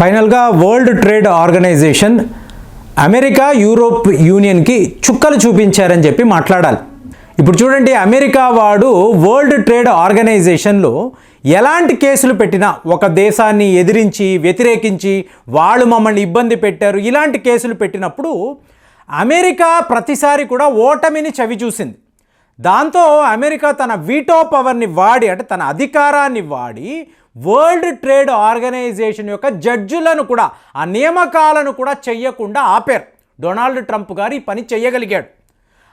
ఫైనల్గా world trade organisation America Europe యూనియన్కి చుక్కలు చూపించారని చెప్పి మాట్లాడాలి. ఇప్పుడు చూడండి అమెరికా వాడు వరల్డ్ ట్రేడ్ ఆర్గనైజేషన్లో ఎలాంటి కేసులు పెట్టినా ఒక దేశాన్ని ఎదిరించి వ్యతిరేకించి వాళ్ళు మమ్మల్ని ఇబ్బంది పెట్టారు ఇలాంటి కేసులు పెట్టినప్పుడు అమెరికా ప్రతిసారి కూడా ఓటమిని చవి చూసింది. దాంతో అమెరికా తన వీటో పవర్ని వాడి అంటే తన అధికారాన్ని వాడి వరల్డ్ ట్రేడ్ ఆర్గనైజేషన్ యొక్క జడ్జులను కూడా ఆ నియామకాలను కూడా చెయ్యకుండా ఆపారు. డొనాల్డ్ ట్రంప్ గారు ఈ పని చెయ్యగలిగాడు.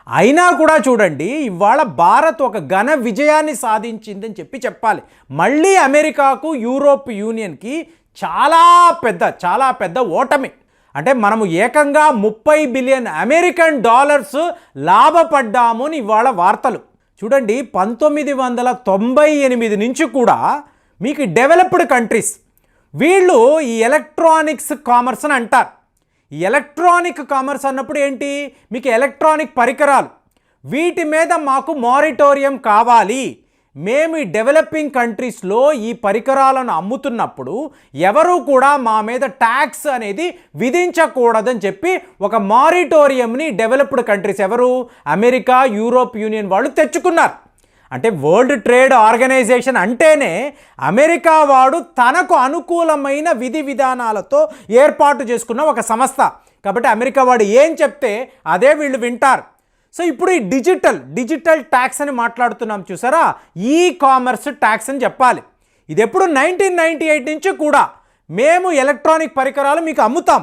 అయినా కూడా చూడండి ఇవాళ భారత్ ఒక ఘన విజయాన్ని సాధించిందని చెప్పి చెప్పాలి. మళ్ళీ అమెరికాకు యూరోప్ యూనియన్కి చాలా పెద్ద చాలా పెద్ద ఓటమి. అంటే మనము ఏకంగా ముప్పై బిలియన్ అమెరికన్ డాలర్స్ లాభపడ్డాము అని ఇవాళ వార్తలు. చూడండి పంతొమ్మిది వందల తొంభై ఎనిమిది నుంచి కూడా మీకు డెవలప్డ్ కంట్రీస్ వీళ్ళు ఈ ఎలక్ట్రానిక్స్ కామర్స్ అని అంటారు. ఎలక్ట్రానిక్ కామర్స్ అన్నప్పుడు ఏంటి? మీకు ఎలక్ట్రానిక్ పరికరాలు. వీటి మీద మాకు మారిటోరియం కావాలి. మేము ఈ డెవలపింగ్ కంట్రీస్లో ఈ పరికరాలను అమ్ముతున్నప్పుడు ఎవరు కూడా మా మీద ట్యాక్స్ అనేది విధించకూడదని చెప్పి ఒక మారిటోరియంని డెవలప్డ్ కంట్రీస్ ఎవరు? అమెరికా యూరోప్ యూనియన్ వాళ్ళు తెచ్చుకున్నారు. అంటే వరల్డ్ ట్రేడ్ ఆర్గనైజేషన్ అంటేనే అమెరికా వాడు తనకు అనుకూలమైన విధి విధానాలతో ఏర్పాటు చేసుకున్న ఒక సంస్థ. కాబట్టి అమెరికా వాడు ఏం చెప్తే అదే వీళ్ళు వింటారు. సో ఇప్పుడు ఈ డిజిటల్ డిజిటల్ ట్యాక్స్ అని మాట్లాడుతున్నాం చూసారా? ఈ కామర్స్ ట్యాక్స్ అని చెప్పాలి. ఇది ఎప్పుడు నైన్టీన్ నైంటీ ఎయిట్ నుంచి కూడా మేము ఎలక్ట్రానిక్ పరికరాలు మీకు అమ్ముతాం.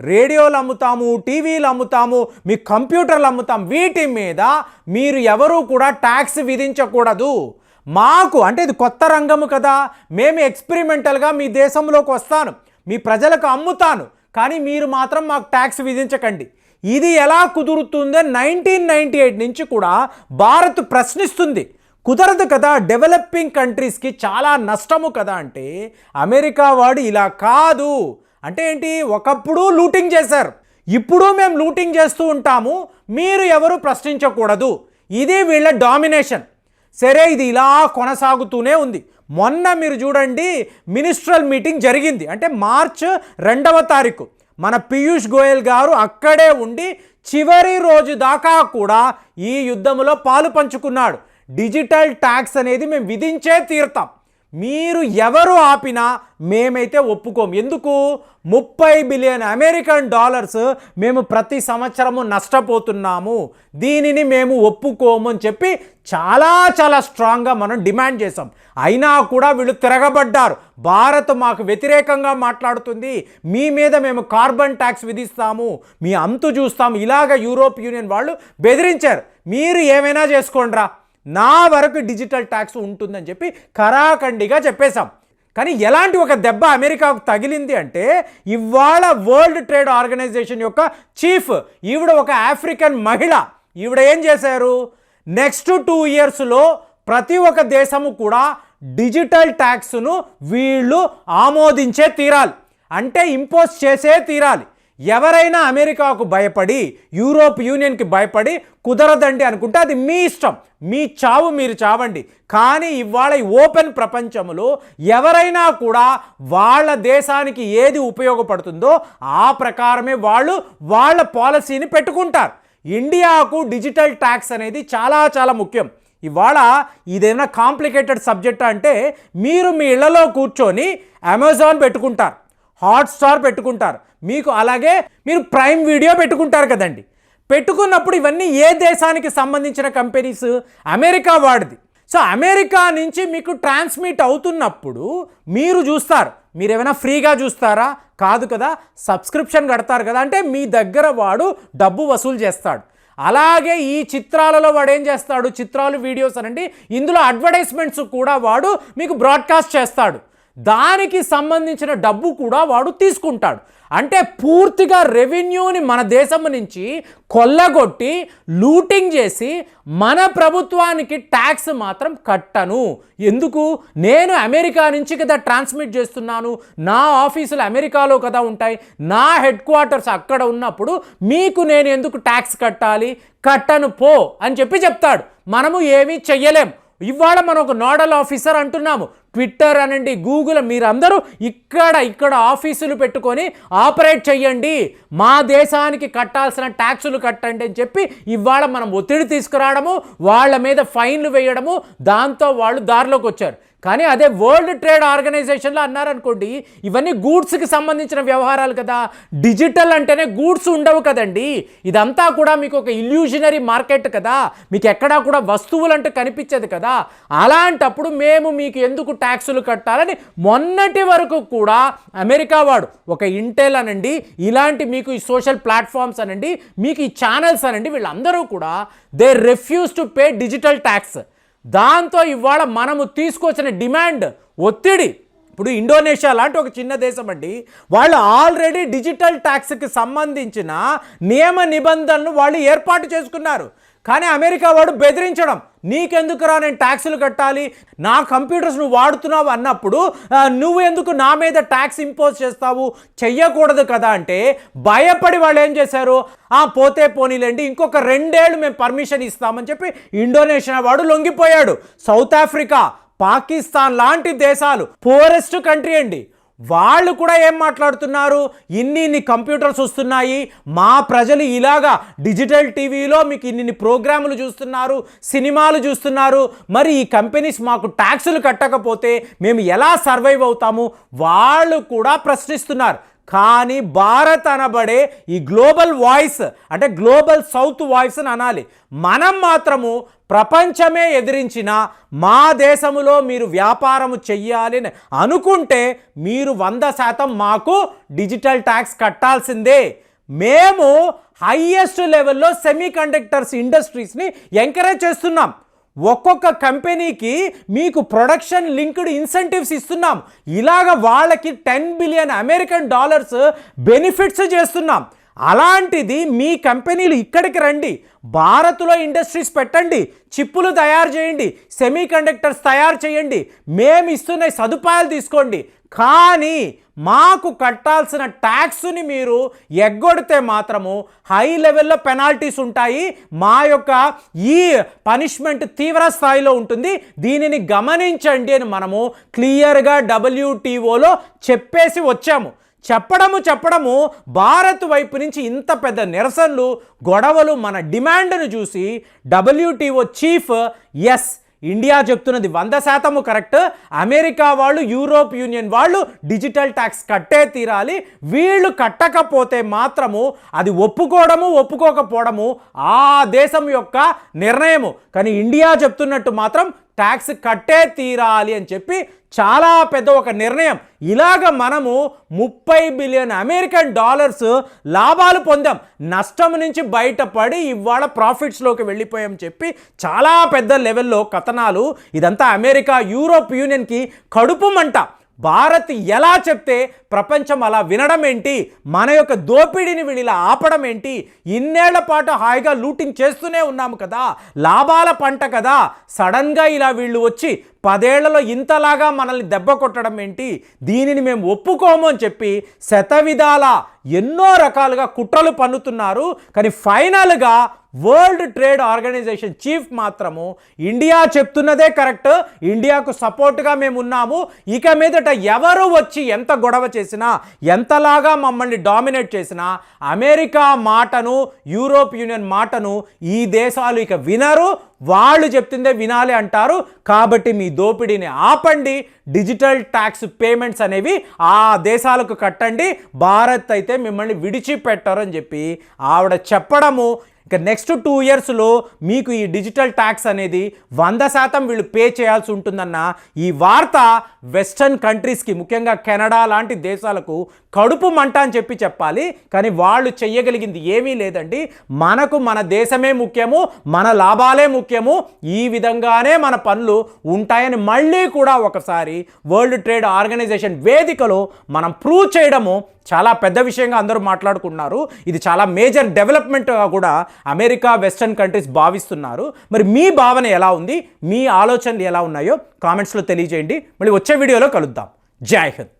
రేడియోలు అమ్ముతాము టీవీలు అమ్ముతాము మీ కంప్యూటర్లు అమ్ముతాం. వీటి మీద మీరు ఎవరూ కూడా ట్యాక్స్ విధించకూడదు. మాకు అంటే ఇది కొత్త రంగము కదా. మేము ఎక్స్పెరిమెంటల్గా మీ దేశంలోకి వస్తాను. మీ ప్రజలకు అమ్ముతాను. కానీ మీరు మాత్రం మాకు ట్యాక్స్ విధించకండి. ఇది ఎలా కుదురుతుందో నైన్టీన్ నైంటీ ఎయిట్ నుంచి కూడా భారత్ ప్రశ్నిస్తుంది. కుదరదు కదా డెవలపింగ్ కంట్రీస్కి చాలా నష్టము కదా అంటే అమెరికా వాడు ఇలా కాదు. అంటే ఏంటి? ఒకప్పుడు లూటింగ్ చేశారు. ఇప్పుడు మేము లూటింగ్ చేస్తూ ఉంటాము. మీరు ఎవరు ప్రశ్నించకూడదు. ఇది వీళ్ళ డామినేషన్. సరే ఇది ఇలా కొనసాగుతూనే ఉంది. మొన్న మీరు చూడండి మినిస్ట్రల్ మీటింగ్ జరిగింది. అంటే మార్చ్ రెండవ తారీఖు. మన పీయూష్ గోయల్ గారు అక్కడే ఉండి చివరి రోజు దాకా కూడా ఈ యుద్ధంలో పాలు పంచుకున్నాడు. డిజిటల్ ట్యాక్స్ అనేది మేము విధించే తీరుతాం. మీరు ఎవరు ఆపినా మేమైతే ఒప్పుకోం. ఎందుకు? ముప్పై బిలియన్ అమెరికన్ డాలర్స్ మేము ప్రతి సంవత్సరము నష్టపోతున్నాము. దీనిని మేము ఒప్పుకోము అని చెప్పి చాలా చాలా స్ట్రాంగ్గా మనం డిమాండ్ చేసాం అయినా కూడా వీళ్ళు తిరగబడ్డారు. భారత్ మాకు వ్యతిరేకంగా మాట్లాడుతుంది. మీ మీద మేము కార్బన్ ట్యాక్స్ విధిస్తాము. మీ అంతు చూస్తాము. ఇలాగ యూరోప్ యూనియన్ వాళ్ళు బెదిరించారు. మీరు ఏమైనా చేసుకోండిరా? నా వరకు డిజిటల్ ట్యాక్స్ ఉంటుందని చెప్పి కరాఖండిగా చెప్పేశాం. కానీ ఎలాంటి ఒక దెబ్బ అమెరికాకు తగిలింది అంటే ఇవాళ వరల్డ్ ట్రేడ్ ఆర్గనైజేషన్ యొక్క చీఫ్ ఈవిడ ఒక ఆఫ్రికన్ మహిళ. ఈవిడ ఏం చేశారు? నెక్స్ట్ టూ ఇయర్స్లో ప్రతి ఒక్క దేశము కూడా డిజిటల్ ట్యాక్స్ను వీళ్ళు ఆమోదించే తీరాలి. అంటే ఇంపోజ్ చేసే తీరాలి. ఎవరైనా అమెరికాకు భయపడి యూరోప్ యూనియన్కి భయపడి కుదరదండి అనుకుంటే అది మీ ఇష్టం. మీ చావు మీరు చావండి. కానీ ఇవాళ ఈ ఓపెన్ ప్రపంచంలో ఎవరైనా కూడా వాళ్ళ దేశానికి ఏది ఉపయోగపడుతుందో ఆ ప్రకారమే వాళ్ళు వాళ్ళ పాలసీని పెట్టుకుంటారు. ఇండియాకు డిజిటల్ ట్యాక్స్ అనేది చాలా చాలా ముఖ్యం. ఇవాళ ఇదేమైనా కాంప్లికేటెడ్ సబ్జెక్ట్ అంటే మీరు మీ ఇళ్ళలో కూర్చొని అమెజాన్ పెట్టుకుంటారు. హాట్స్టార్ పెట్టుకుంటారు. మీకు అలాగే మీరు ప్రైమ్ వీడియో పెట్టుకుంటారు కదండి. పెట్టుకున్నప్పుడు ఇవన్నీ ఏ దేశానికి సంబంధించిన కంపెనీస్? అమెరికా వాడిది. సో అమెరికా నుంచి మీకు ట్రాన్స్మిట్ అవుతున్నప్పుడు మీరు చూస్తారు. మీరు ఏమైనా ఫ్రీగా చూస్తారా? కాదు కదా సబ్స్క్రిప్షన్ కడతారు కదా. అంటే మీ దగ్గర వాడు డబ్బు వసూలు చేస్తాడు. అలాగే ఈ చిత్రాలలో వాడు ఏం చేస్తాడు? చిత్రాలు వీడియోస్ అనండి. ఇందులో అడ్వర్టైజ్మెంట్స్ కూడా వాడు మీకు బ్రాడ్కాస్ట్ చేస్తాడు. దానికి సంబంధించిన డబ్బు కూడా వాడు తీసుకుంటాడు. అంటే పూర్తిగా రెవెన్యూని మన దేశం నుంచి కొల్లగొట్టి లూటింగ్ చేసి మన ప్రభుత్వానికి ట్యాక్స్ మాత్రం కట్టను. ఎందుకు? నేను అమెరికా నుంచి కదా ట్రాన్స్మిట్ చేస్తున్నాను. నా ఆఫీసులు అమెరికాలో కదా ఉంటాయి. నా హెడ్ క్వార్టర్స్ అక్కడ ఉన్నప్పుడు మీకు నేను ఎందుకు ట్యాక్స్ కట్టాలి? కట్టను పో అని చెప్పి చెప్తాడు. మనము ఏమీ చెయ్యలేం. ఇవాళ మనం ఒక నోడల్ ఆఫీసర్ అంటున్నాము. ట్విట్టర్ అనండి గూగుల్ మీరందరూ ఇక్కడ ఇక్కడ ఆఫీసులు పెట్టుకొని ఆపరేట్ చేయండి మా దేశానికి కట్టాల్సిన ట్యాక్సులు కట్టండి అని చెప్పి ఇవాళ మనం ఒత్తిడి తీసుకురావడము వాళ్ళ మీద ఫైన్లు వేయడము దాంతో వాళ్ళు దారిలోకి వచ్చారు కానీ అదే వరల్డ్ ట్రేడ్ ఆర్గనైజేషన్లో అన్నారనుకోండి ఇవన్నీ గూడ్స్కి సంబంధించిన వ్యవహారాలు కదా. డిజిటల్ అంటేనే గూడ్స్ ఉండవు కదండి. ఇదంతా కూడా మీకు ఒక ఇల్యూషనరీ మార్కెట్ కదా. మీకు ఎక్కడా కూడా వస్తువులు అంటే కనిపించదు కదా. అలాంటప్పుడు మేము మీకు ఎందుకు ట్యాక్సులు కట్టాలని మొన్నటి వరకు కూడా అమెరికా వాడు ఒక ఇంటెల్ అనండి ఇలాంటి మీకు ఈ సోషల్ ప్లాట్ఫామ్స్ అనండి మీకు ఈ ఛానల్స్ అనండి వీళ్ళందరూ కూడా they refuse to pay digital tax దాంతో ఇవాళ మనము తీసుకొచ్చిన డిమాండ్ ఒత్తిడి ఇప్పుడు ఇండోనేషియా లాంటి ఒక చిన్న దేశం అండి. వాళ్ళు ఆల్రెడీ డిజిటల్ ట్యాక్స్కి సంబంధించిన నియమ నిబంధనలు వాళ్ళు ఏర్పాటు చేసుకున్నారు. కానీ అమెరికా వాడు బెదిరించడం నీకెందుకురా నేను ట్యాక్సులు కట్టాలి నా కంప్యూటర్స్ నువ్వు వాడుతున్నావు అన్నప్పుడు నువ్వు ఎందుకు నా మీద ట్యాక్స్ ఇంపోజ్ చేస్తావు? చెయ్యకూడదు కదా అంటే భయపడి వాళ్ళు ఏం చేశారు? ఆ పోతే పోనీలేండి ఇంకొక రెండేళ్ళు మేము పర్మిషన్ ఇస్తామని చెప్పి ఇండోనేషియా వాడు లొంగిపోయాడు. సౌత్ ఆఫ్రికా పాకిస్తాన్ లాంటి దేశాలు పోరెస్ట్ కంట్రీ అండి. వాళ్ళు కూడా ఏం మాట్లాడుతున్నారు? ఇన్ని ఇన్ని కంప్యూటర్స్ వస్తున్నాయి. మా ప్రజలు ఇలాగా డిజిటల్ టీవీలో మీకు ఇన్ని ప్రోగ్రాములు చూస్తున్నారు సినిమాలు చూస్తున్నారు. మరి ఈ కంపెనీస్ మాకు ట్యాక్సులు కట్టకపోతే మేము ఎలా సర్వైవ్ అవుతాము? వాళ్ళు కూడా ప్రశ్నిస్తున్నారు. కానీ భారత్ అనబడే ఈ గ్లోబల్ వాయిస్ అంటే గ్లోబల్ సౌత్ వాయిస్ అని అనాలి. మనం మాత్రము ప్రపంచమే ఎదిరించిన మా దేశములో మీరు వ్యాపారము చెయ్యాలి అని అనుకుంటే మీరు వంద శాతం మాకు డిజిటల్ ట్యాక్స్ కట్టాల్సిందే. మేము హయ్యెస్ట్ లెవెల్లో సెమీ కండక్టర్స్ ఇండస్ట్రీస్ని ఎంకరేజ్ చేస్తున్నాం. ఒక్కొక్క కంపెనీకి మీకు ప్రొడక్షన్ లింక్డ్ ఇన్సెంటివ్స్ ఇస్తున్నాం. ఇలాగ వాళ్ళకి ten billion American dollars benefits చేస్తున్నాం. అలాంటిది మీ కంపెనీలు ఇక్కడికి రండి. భారత్లో ఇండస్ట్రీస్ పెట్టండి. చిప్పులు తయారు చేయండి. సెమీ కండక్టర్స్ తయారు చేయండి. మేము ఇస్తున్న సదుపాయాలు తీసుకోండి. కానీ మాకు కట్టాల్సిన ట్యాక్స్ని మీరు ఎగ్గొడితే మాత్రము హై లెవెల్లో పెనాల్టీస్ ఉంటాయి. మా యొక్క ఈ పనిష్మెంట్ తీవ్ర స్థాయిలో ఉంటుంది. దీనిని గమనించండి అని మనము క్లియర్గా డబ్ల్యూటీఓలో చెప్పేసి వచ్చాము. చెప్పడము చెప్పడము భారత్ వైపు నుంచి ఇంత పెద్ద నిరసనలు గొడవలు మన డిమాండ్ను చూసి డబ్ల్యూటీఓ చీఫ్ ఎస్ ఇండియా చెప్తున్నది వంద శాతము కరెక్ట్. అమెరికా వాళ్ళు యూరోప్ యూనియన్ వాళ్ళు డిజిటల్ ట్యాక్స్ కట్టే తీరాలి. వీళ్ళు కట్టకపోతే మాత్రము అది ఒప్పుకోవడము ఒప్పుకోకపోవడము ఆ దేశం యొక్క నిర్ణయము. కానీ ఇండియా చెప్తున్నట్టు మాత్రం ట్యాక్స్ కట్టే తీరాలి అని చెప్పి చాలా పెద్ద ఒక నిర్ణయం. ఇలాగ మనము ముప్పై బిలియన్ అమెరికన్ డాలర్స్ లాభాలు పొందాం. నష్టం నుంచి బయటపడి ఇవాళ ప్రాఫిట్స్లోకి వెళ్ళిపోయాం చెప్పి చాలా పెద్ద లెవెల్లో కథనాలు. ఇదంతా అమెరికా యూరోప్ యూనియన్కి కడుపు మంట. భారత్ ఎలా చెప్తే ప్రపంచం అలా వినడం ఏంటి? మన యొక్క దోపిడీని వీళ్ళ ఆపడం ఏంటి? ఇన్నేళ్ళ పాటు హాయిగా లూటింగ్ చేస్తూనే ఉన్నాము కదా? లాభాల పంట కదా? సడన్గా ఇలా వీళ్ళు వచ్చి పదేళ్ళలో ఇంతలాగా మనల్ని దెబ్బ కొట్టడం ఏంటి? దీనిని మేము ఒప్పుకోము అని చెప్పి శతవిధాల ఎన్నో రకాలుగా కుట్రలు పన్నుతున్నారు. కానీ ఫైనల్గా వరల్డ్ ట్రేడ్ ఆర్గనైజేషన్ చీఫ్ మాత్రము ఇండియా చెప్తున్నదే కరెక్ట్ ఇండియాకు సపోర్ట్గా మేము ఉన్నాము. ఇక మీదట ఎవరు వచ్చి ఎంత గొడవ చేసినా ఎంతలాగా మమ్మల్ని డామినేట్ చేసినా అమెరికా మాటను యూరోప్ యూనియన్ మాటను ఈ దేశాలు ఇక వినరు. వాళ్ళు చెప్తుందే వినాలి అంటారు. కాబట్టి మీ దోపిడీని ఆపండి. డిజిటల్ ట్యాక్స్ పేమెంట్స్ అనేవి ఆ దేశాలకు కట్టండి. భారత్ అయితే మిమ్మల్ని విడిచిపెట్టరు అని చెప్పి ఆవిడ చెప్పడము ఇక నెక్స్ట్ టూ ఇయర్స్లో మీకు ఈ డిజిటల్ ట్యాక్స్ అనేది వంద శాతం వీళ్ళు పే చేయాల్సి ఉంటుందన్న ఈ వార్త వెస్టర్న్ కంట్రీస్కి ముఖ్యంగా కెనడా లాంటి దేశాలకు కడుపు మంట అని చెప్పి చెప్పాలి. కానీ వాళ్ళు చెయ్యగలిగింది ఏమీ లేదండి. మనకు మన దేశమే ముఖ్యము మన లాభాలే ముఖ్యము. ఈ విధంగానే మన పనులు ఉంటాయని మళ్ళీ కూడా ఒకసారి వరల్డ్ ట్రేడ్ ఆర్గనైజేషన్ వేదికలో మనం ప్రూవ్ చేయడము చాలా పెద్ద విషయంగా అందరూ మాట్లాడుకున్నారు. ఇది చాలా మేజర్ డెవలప్మెంట్గా కూడా అమెరికా వెస్టర్న్ కంట్రీస్ భావిస్తున్నారు. మరి మీ భావన ఎలా ఉంది? మీ ఆలోచనలు ఎలా ఉన్నాయో కామెంట్స్లో తెలియజేయండి. మళ్ళీ వచ్చే వీడియోలో కలుద్దాం. జై హింద్.